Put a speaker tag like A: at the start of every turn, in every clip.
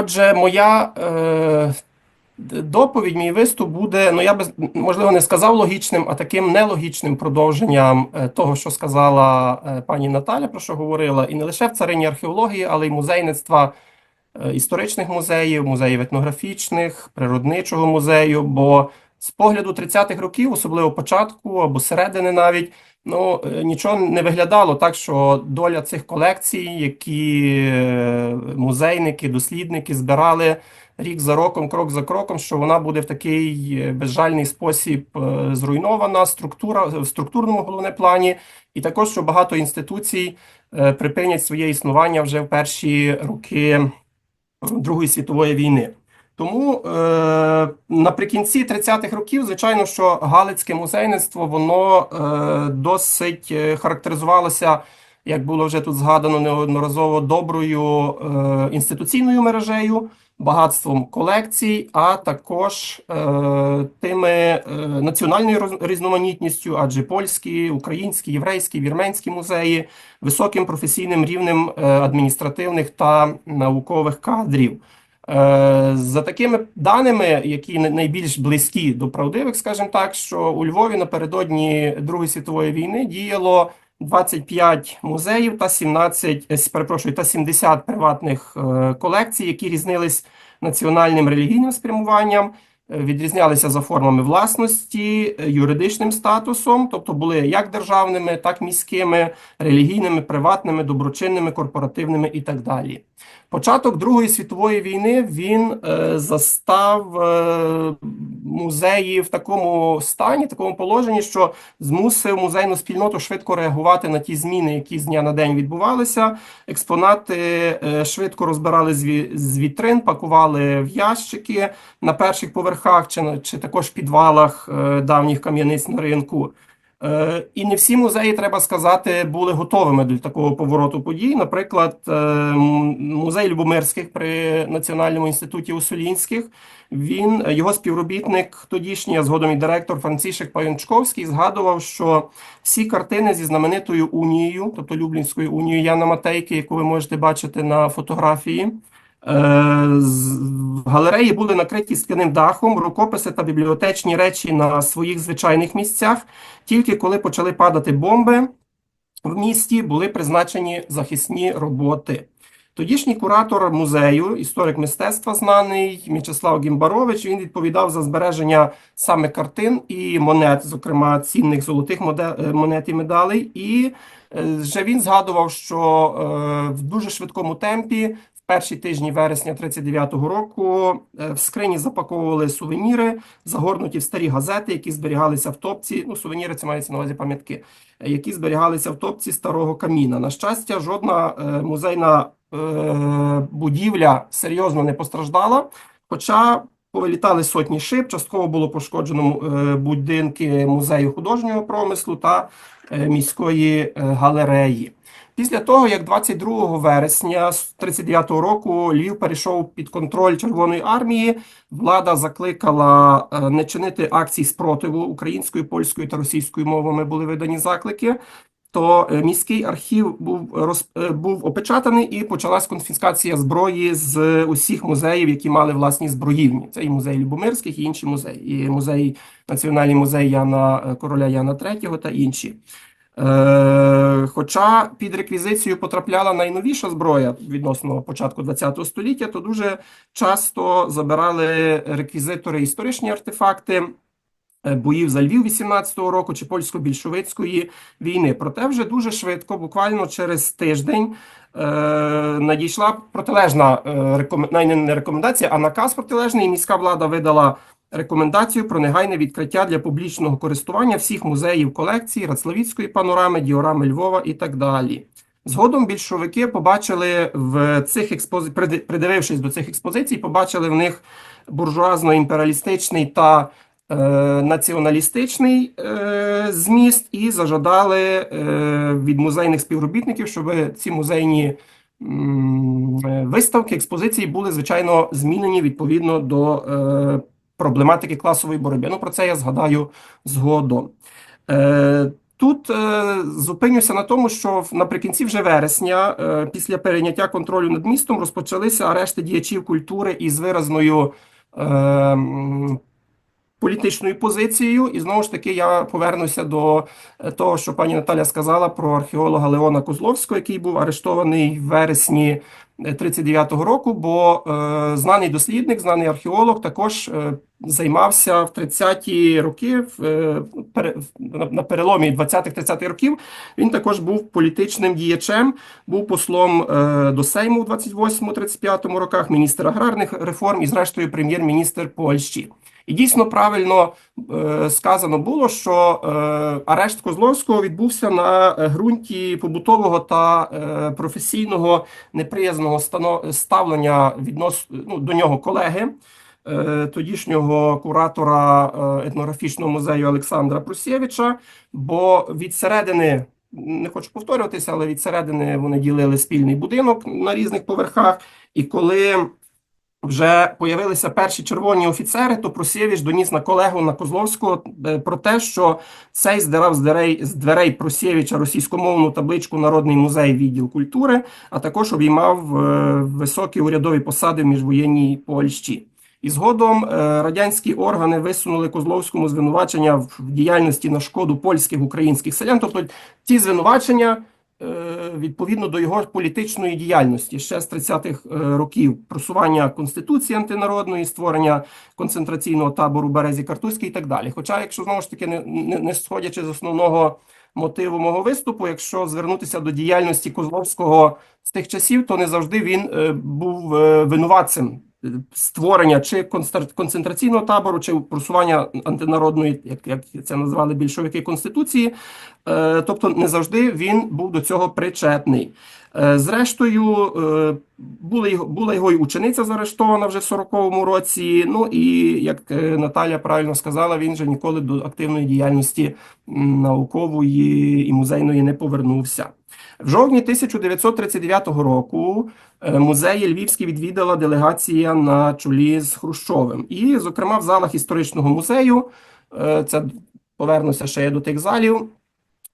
A: Отже, моя е, доповідь, мій виступ буде, ну я би можливо не сказав логічним, а таким нелогічним продовженням е, того, що сказала е, пані Наталя, про що говорила, і не лише в царині археології, але й музейництва е, історичних музеїв, музеїв етнографічних, природничого музею. Бо з погляду 30-х років, особливо початку або середини навіть, ну е, нічого не виглядало так, що доля цих колекцій, які е, музейники, дослідники збирали рік за роком, крок за кроком, що вона буде в такий е, безжальний спосіб зруйнована, структура в структурному головне плані, і також що багато інституцій припинять своє існування вже в перші роки Другої світової війни. Тому е, наприкінці 30-х років, звичайно, що Галицьке музейництво воно е, досить е, характеризувалося, як було вже тут згадано неодноразово, доброю е, інституційною мережею, багатством колекцій, а також е, тими е, національною різноманітністю, адже польські, українські, єврейські, вірменські музеї, високим професійним рівнем е, адміністративних та наукових кадрів. Е, За такими даними, які най- найбільш близькі до правдивих, скажімо так, що у Львові напередодні Другої світової війни діяло 25 музеїв та 17, е, перепрошую, та 70 приватних е, колекцій, які різнились національним релігійним спрямуванням, відрізнялися за формами власності, е, юридичним статусом, тобто були як державними, так міськими, релігійними, приватними, доброчинними, корпоративними і так далі. Початок Другої світової війни він е, застав е, музеї в такому стані, такому положенні, що змусив музейну спільноту швидко реагувати на ті зміни, які з дня на день відбувалися. Експонати е, швидко розбирали з вітрин, пакували в ящики на перших поверхах чи, чи також підвалах е, давніх кам'яниць на ринку. Е, І не всі музеї, треба сказати, були готовими до такого повороту подій. Наприклад, музей Любомирських при Національному інституті Усолінських, він, його співробітник, тодішній, а згодом і директор Францішек Паянчковський, згадував, що всі картини зі знаменитою унією, тобто Люблінською унією Яна Матейки, яку ви можете бачити на фотографії, Е, галереї були накриті скляним дахом, рукописи та бібліотечні речі на своїх звичайних місцях. Тільки коли почали падати бомби в місті, були призначені захисні роботи. Тодішній куратор музею, історик мистецтва знаний М'ячеслав Гімбарович, він відповідав за збереження саме картин і монет, зокрема цінних золотих е, монет і медалей. І е, вже він згадував, що е, в дуже швидкому темпі перші тижні вересня 39-го року е, в скрині запаковували сувеніри, загорнуті в старі газети, які зберігалися в топці. Ну, сувеніри це мається на увазі пам'ятки, е, які зберігалися в топці старого каміна. На щастя, жодна е, музейна будівля серйозно не постраждала, хоча повилітали сотні шиб, частково було пошкоджено будинки музею художнього промислу та міської галереї. Після того, як 22 вересня 39-го року Львів перейшов під контроль Червоної армії, влада закликала е, не чинити акцій спротиву українською, польською та російською мовами були видані заклики. То е, міський архів був роз, е, був опечатаний і почалась конфіскація зброї з усіх музеїв, які мали власні зброївні. Це і музей Любомирських, і інші музеї, і музей Національний музей Яна короля Яна III та інші. Е, Хоча під реквізицію потрапляла найновіша зброя відносно початку ХХ століття, то дуже часто забирали реквізитори історичні артефакти е, боїв за Львів 18-го року чи польсько-більшовицької війни. Проте вже дуже швидко, буквально через тиждень, е, надійшла протилежна е, рекомен- не рекомендація, а наказ протилежний. Міська влада видала рекомендацію про негайне відкриття для публічного користування всіх музеїв колекцій Рацлавіцької панорами, діорами Львова і так далі. Згодом більшовики побачили в цих експози... приди- придивившись до цих експозицій, побачили в них буржуазно-імперіалістичний та е, націоналістичний е, зміст і зажадали е, від музейних співробітників, щоб ці музейні м, е, виставки, експозиції були, звичайно, змінені відповідно до е, проблематики класової боротьби. Ну, про це я згадаю згодом. Е, Тут е, зупинюся на тому, що наприкінці вже вересня, е, після перейняття контролю над містом, розпочалися арешти діячів культури із виразною е, політичною позицією. І знову ж таки я повернуся до е, того, що пані Наталя сказала про археолога Леона Козловського, який був арештований в вересні е, 39-го року, бо е, знаний дослідник, знаний археолог також е, займався в 30-ті роки, е, на, на переломі 20-30-х років. Він також був політичним діячем, був послом е, до Сейму в 28-35 роках, міністр аграрних реформ і, зрештою, прем'єр-міністр Польщі. І дійсно правильно е, сказано було, що е, арешт Козловського відбувся на е, ґрунті побутового та е, професійного неприязного ставлення віднос ну, до нього колеги, е, тодішнього куратора е, етнографічного музею Олександра Прусєвича. Бо від середини, не хочу повторюватися, але від середини вони ділили спільний будинок на різних поверхах. І коли вже появилися перші червоні офіцери, то Просєвич доніс на колегу на Козловського е, про те, що цей здирав з дверей, з дверей Просєвича російськомовну табличку Народний музей відділ культури, а також обіймав е, високі урядові посади в міжвоєнній Польщі. І згодом е, радянські органи висунули Козловському звинувачення в діяльності на шкоду польських українських селян. Тобто ті звинувачення відповідно до його політичної діяльності ще з 30-х е, років просування конституції антинародної, створення концентраційного табору Березі Картузький і так далі. Хоча, якщо знову ж таки не, не, не сходячи з основного мотиву мого виступу, якщо звернутися до діяльності Козловського з тих часів, то не завжди він е, був е, винуватцем е, створення чи концентраційного табору, чи просування антинародної, як, як це назвали більшовики конституції. Е, Тобто не завжди він був до цього причетний. Е, Зрештою, е, була його, була його й учениця заарештована вже в 40-му році. Ну і як е, Наталя правильно сказала, він же ніколи до активної діяльності наукової і музейної не повернувся. В жовтні 1939 року музеї Львівський відвідала делегація на чолі з Хрущовим. І, зокрема, в залах історичного музею, це повернуся ще я до тих залів.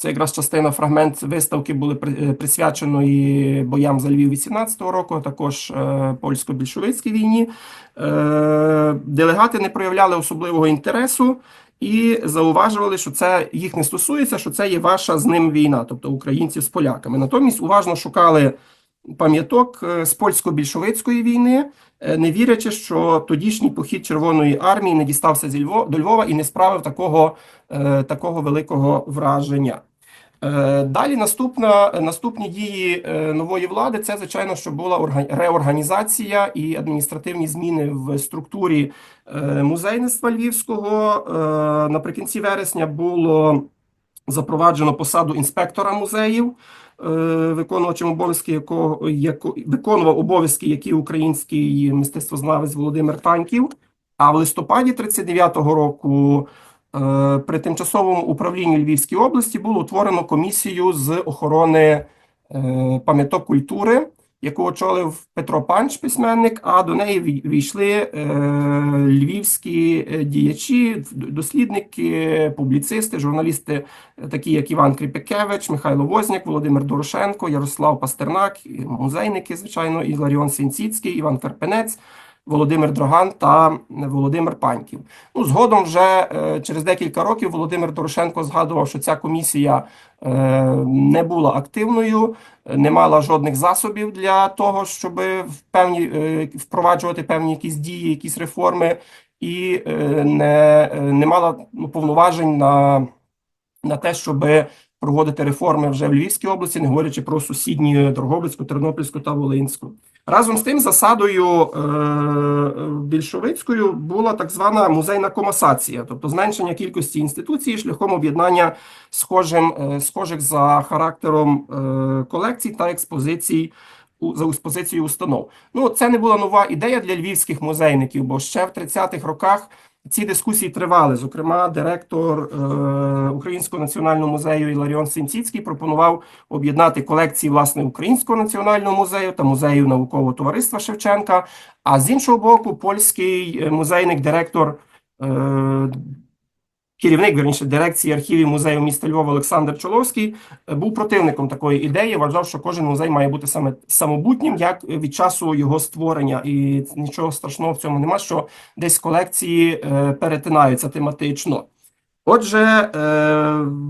A: Це якраз частина фрагмент виставки були е, присвяченої боям за Львів 18-го року, а також е, польсько-більшовицькій війні. Е, Делегати не проявляли особливого інтересу і зауважували, що це їх не стосується, що це є ваша з ним війна, тобто українців з поляками. Натомість уважно шукали пам'яток з польсько-більшовицької війни, не вірячи, що тодішній похід Червоної армії не дістався зі Льво- до Львова і не справив такого, такого великого враження. Е, Далі наступна, наступні дії е, нової влади це, звичайно, що була орга- реорганізація і адміністративні зміни в структурі е, музейництва Львівського. Наприкінці вересня було запроваджено посаду інспектора музеїв, виконувачем обов'язки якого яко, виконував обов'язки, які український мистецтвознавець Володимир Таньків. А в листопаді 39-го року при тимчасовому управлінні Львівської області було утворено комісію з охорони е, пам'яток культури, яку очолив Петро Панч, письменник. А до неї вій- війшли е, львівські е, діячі, дослідники, публіцисти, журналісти, е, такі як Іван Кріпякевич, Михайло Возняк, Володимир Дорошенко, Ярослав Пастернак, музейники, звичайно, Іларіон Свінціцький, Іван Карпенець. Володимир Дроган та Володимир Паньків. Ну, згодом вже е, через декілька років Володимир Дорошенко згадував, що ця комісія е, не була активною, не мала жодних засобів для того, щоб певні, е, впроваджувати певні якісь дії, якісь реформи, і не, не мала ну, повноважень на, на те, щоб проводити реформи вже в Львівській області, не говорячи про сусідні Дрогобицьку, Тернопільську та Волинську. Разом з тим, засадою е, більшовицькою була так звана музейна комасація, тобто зменшення кількості інституцій шляхом об'єднання схожим, е, схожих за характером е, колекцій та експозицій за експозицією установ. Ну, це не була нова ідея для львівських музейників, бо ще в 30-х роках ці дискусії тривали. Зокрема, директор е, Українського національного музею Іларіон Сінціцький пропонував об'єднати колекції власне Українського національного музею та музею наукового товариства Шевченка. А з іншого боку, польський е, музейник, директор е, керівник, верніше дирекції архівів музею міста Львова Олександр Чоловський е, був противником такої ідеї. Вважав, що кожен музей має бути саме самобутнім, як від часу його створення, і нічого страшного в цьому нема, що десь колекції е, перетинаються тематично. Отже, е,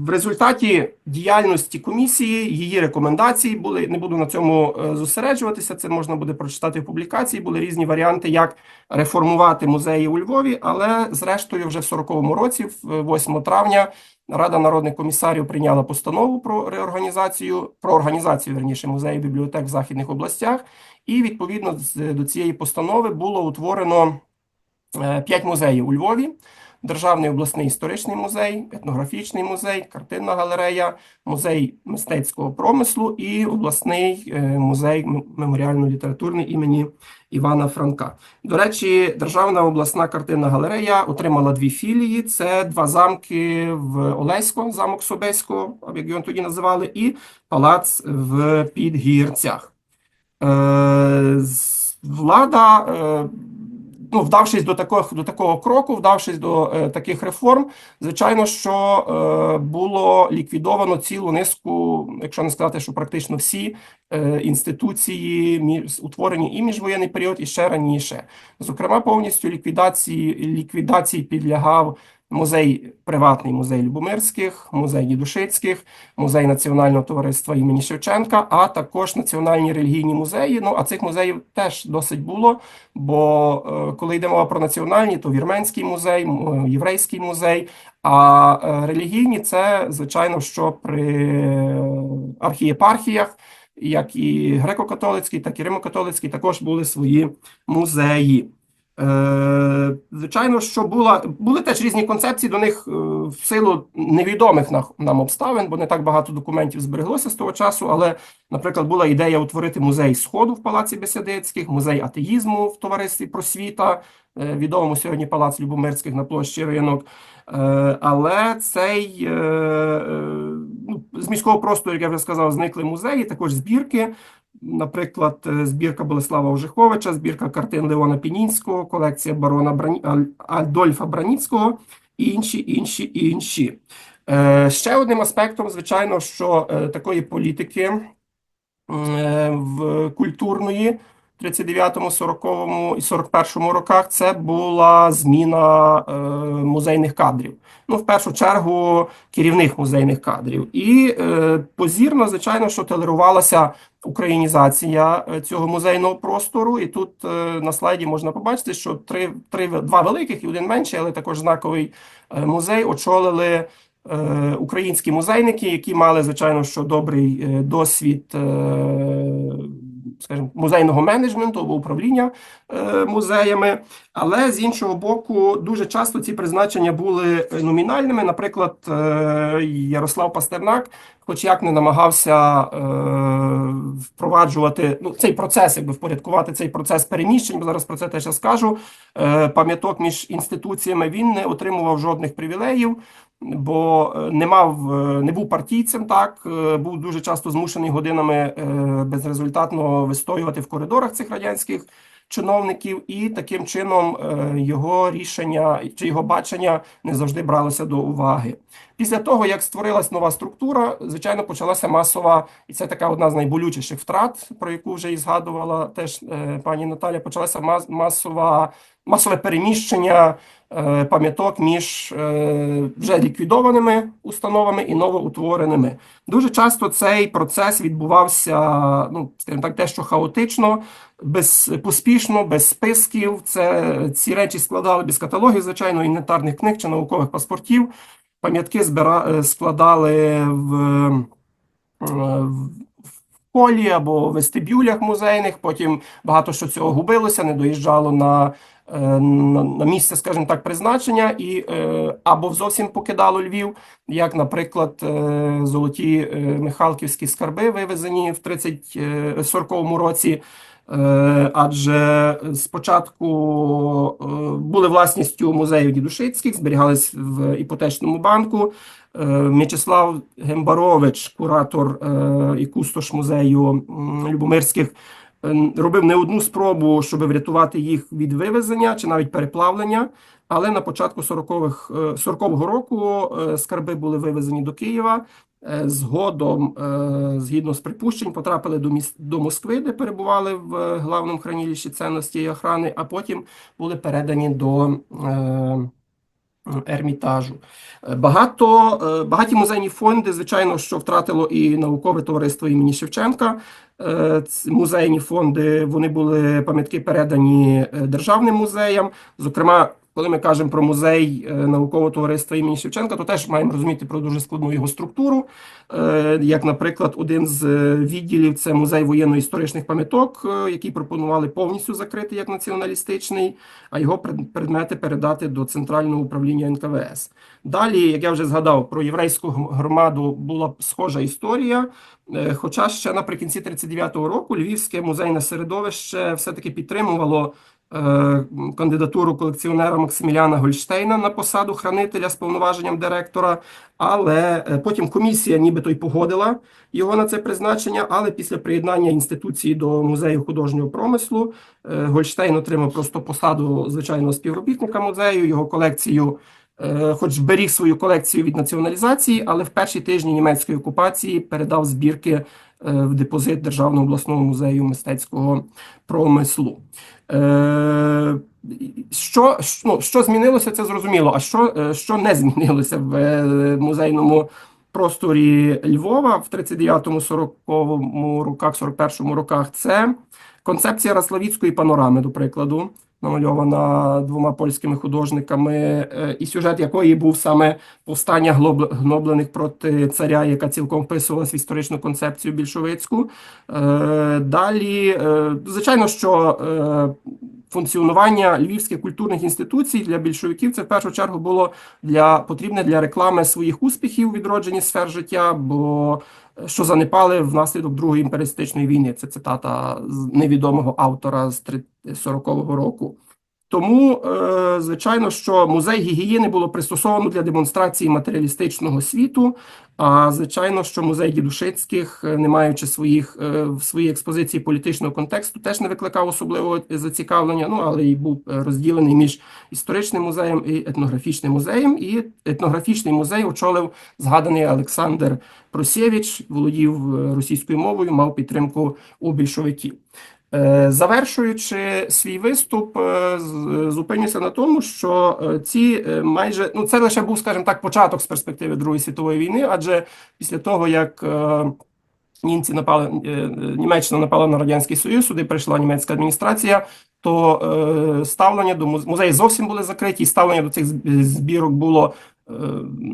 A: в результаті діяльності комісії її рекомендації були. Не буду на цьому е, зосереджуватися. Це можна буде прочитати в публікації. Були різні варіанти, як реформувати музеї у Львові. Але зрештою, вже в 40-му році, в 8 травня, Рада народних комісарів прийняла постанову про реорганізацію, про організацію верніше музеїв бібліотек в західних областях. І відповідно до цієї постанови було утворено е, п'ять музеїв у Львові. Державний обласний історичний музей, етнографічний музей, картинна галерея, музей мистецького промислу і обласний е, музей меморіально-літературний імені Івана Франка. До речі, Державна обласна картинна галерея отримала дві філії: це два замки в Олесько, замок Собеського, як його тоді називали, і палац в Підгірцях. Е, Влада, е, ну, вдавшись до такого, до такого кроку, вдавшись до е, таких реформ, звичайно, що е, було ліквідовано цілу низку, якщо не сказати, що практично всі е, інституції, між, утворені і міжвоєнний період, і ще раніше. Зокрема, повністю ліквідації, ліквідації підлягав музей, приватний музей Любомирських, музей Дідушицьких, музей Національного товариства імені Шевченка, а також національні релігійні музеї. Ну, а цих музеїв теж досить було, бо е, коли йде мова про національні, то Вірменський музей, е, Єврейський музей, а е, релігійні це, звичайно, що при архієпархіях, як і греко-католицький, так і римо-католицький, також були свої музеї. Е, Звичайно, що була, були теж різні концепції до них е, в силу невідомих на- нам обставин, бо не так багато документів збереглося з того часу. Але, наприклад, була ідея утворити музей Сходу в Палаці Бесідицьких, музей атеїзму в товаристві Просвіта, е, відомому сьогодні Палац Любомирських на площі Ринок. Але цей ну, з міського простору, як я вже сказав, зникли музеї, також збірки. Наприклад, е, збірка Болеслава Ожиховича, збірка картин Леона Пінінського, колекція барона Брані... Аль- Адольфа Браніцького і інші, інші, інші. Е, Ще одним аспектом, звичайно, що е, такої політики в культурної 39-му, 40-му і 41-му роках це була зміна е, музейних кадрів. Ну, в першу чергу, керівних музейних кадрів. І е, позірно, звичайно, що толерувалася українізація е, цього музейного простору. І тут е, на слайді можна побачити, що три, три, два великих і один менший, але також знаковий е, музей очолили е, українські музейники, які мали, звичайно, що добрий досвід, скажімо, музейного менеджменту або управління е, музеями. Але з іншого боку, дуже часто ці призначення були е, номінальними. Наприклад, е, Ярослав Пастернак, хоч як не намагався впроваджувати ну, цей процес, якби впорядкувати цей процес переміщень, бо зараз про це теж скажу. Пам'яток між інституціями він не отримував жодних привілеїв, бо е, не мав, е, не був партійцем, так е, був дуже часто змушений годинами безрезультатно вистоювати в коридорах цих радянських чиновників, і таким чином його рішення чи його бачення не завжди бралося до уваги. Після того, як створилась нова структура, звичайно, почалася масова, і це така одна з найболючіших втрат, про яку вже і згадувала теж е, пані Наталя. Почалася мас- масова, масове переміщення е, пам'яток між е, вже ліквідованими установами і новоутвореними. Дуже часто цей процес відбувався, ну скажімо так, дещо хаотично, без поспішно, без списків. Це ці речі складали без каталогів, звичайно, інвентарних книг чи наукових паспортів. Пам'ятки збира... е, складали в, е, в полі або в вестибюлях музейних. Потім багато що цього губилося, не доїжджало на, е, на, місце, скажімо так, призначення, і або зовсім покидало Львів, як, наприклад, золоті Михалківські скарби, вивезені в 30, е, 40-му році. Е, Адже спочатку е, були власністю музею Дідушицьких, зберігались в іпотечному банку. Е, М'ячеслав Гембарович, куратор і кустош музею Любомирських, робив не одну спробу, щоб врятувати їх від вивезення чи навіть переплавлення. Але на початку 40-х, е, 40-го року скарби були вивезені до Києва. Е, Згодом, е, згідно з припущень, потрапили до міс- до Москви, де перебували в е, главному хранилищі цінностей і охрани, а потім були передані до Ермітажу. Багато, багаті музейні фонди, звичайно, що втратило і наукове товариство імені Шевченка. Музейні фонди, вони були пам'ятки передані державним музеям. Зокрема, коли ми кажемо про музей е, наукового товариства імені Шевченка, то теж маємо розуміти про дуже складну його структуру. Е, Як, наприклад, один з е, відділів це музей воєнно-історичних пам'яток, який пропонували повністю закрити як націоналістичний, а його пред- предмети передати до центрального управління НКВС. Далі, як я вже згадав, про єврейську громаду була схожа історія. Хоча ще наприкінці 39-го року Львівське музейне середовище все-таки підтримувало е, кандидатуру колекціонера Максиміляна Гольштейна на посаду хранителя з повноваженням директора, але е, потім комісія нібито й погодила його на це призначення, але після приєднання інституції до музею художнього промислу е, Гольштейн отримав просто посаду звичайного співробітника музею, його колекцію е, хоч беріг свою колекцію від націоналізації, але в перші тижні німецької окупації передав збірки е, в депозит Державного обласного музею мистецького промислу. Е, Що, ну, що змінилося, це зрозуміло. А що, е, що не змінилося в е, музейному просторі Львова в 39-40 роках, 41-му роках, це концепція Раславіцької панорами, до прикладу намальована двома польськими художниками, е, і сюжет якої був саме повстання гноблених проти царя, яка цілком вписувалась в історичну концепцію більшовицьку. Е, Далі, е, звичайно, що функціонування львівських культурних інституцій для більшовиків це в першу чергу було для потрібне для реклами своїх успіхів відродженні сфер життя, бо е, що занепали внаслідок Другої імперіалістичної війни. Це цитата з невідомого автора з 40-го року. Тому, е, звичайно, що музей гігієни було пристосовано для демонстрації матеріалістичного світу. А звичайно, що музей Дідушицьких, е, не маючи своїх е, в своїй експозиції політичного контексту, теж не викликав особливого зацікавлення. Ну але й був розділений між історичним музеєм і етнографічним музеєм. І етнографічний музей очолив згаданий Олександр Просєвич, володів російською мовою, мав підтримку у більшовиків. Е, Завершуючи свій виступ, е, зупинюся на тому, що е, ці майже ну це лише був, скажімо так, початок з перспективи Другої світової війни, адже після того як німці напали, Німеччина напала на Радянський Союз, сюди прийшла німецька адміністрація, то ставлення до муз- музеї зовсім були закриті, і ставлення до цих збірок було. Е,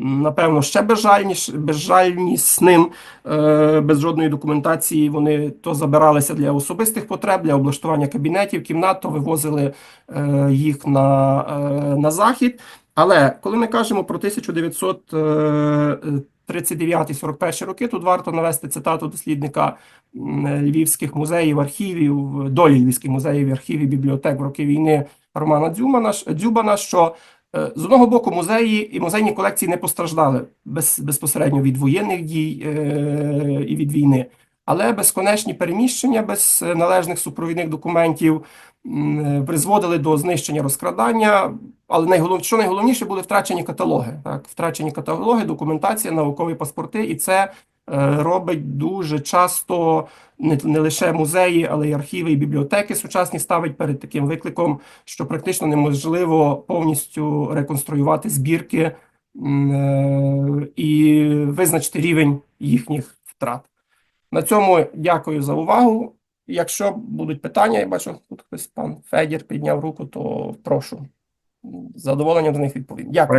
A: Напевно, ще безжальніш, безжальнісним, е, без жодної документації. Вони то забиралися для особистих потреб, для облаштування кабінетів, кімнат, то вивозили е, їх на, на захід. Але коли ми кажемо про 1939-41 роки, тут варто навести цитату дослідника львівських музеїв, архівів, долі львівських музеїв, архівів, бібліотек в роки війни Романа Дзюмана, Дзюбана, що з одного боку музеї і музейні колекції не постраждали без, безпосередньо від воєнних дій е, і від війни. Але безконечні переміщення без е, належних супровідних документів е, призводили до знищення розкрадання. Але найголов... що найголовніше були втрачені каталоги. Так, втрачені каталоги, документація, наукові паспорти, і це е, робить дуже часто не, лише музеї, але й архіви і бібліотеки сучасні ставить перед таким викликом, що практично неможливо повністю реконструювати збірки е, і визначити рівень їхніх втрат. На цьому дякую за увагу. Якщо будуть питання, я бачу, тут хтось пан Федір підняв руку, то прошу. Задоволенням до них відповім. Дякую.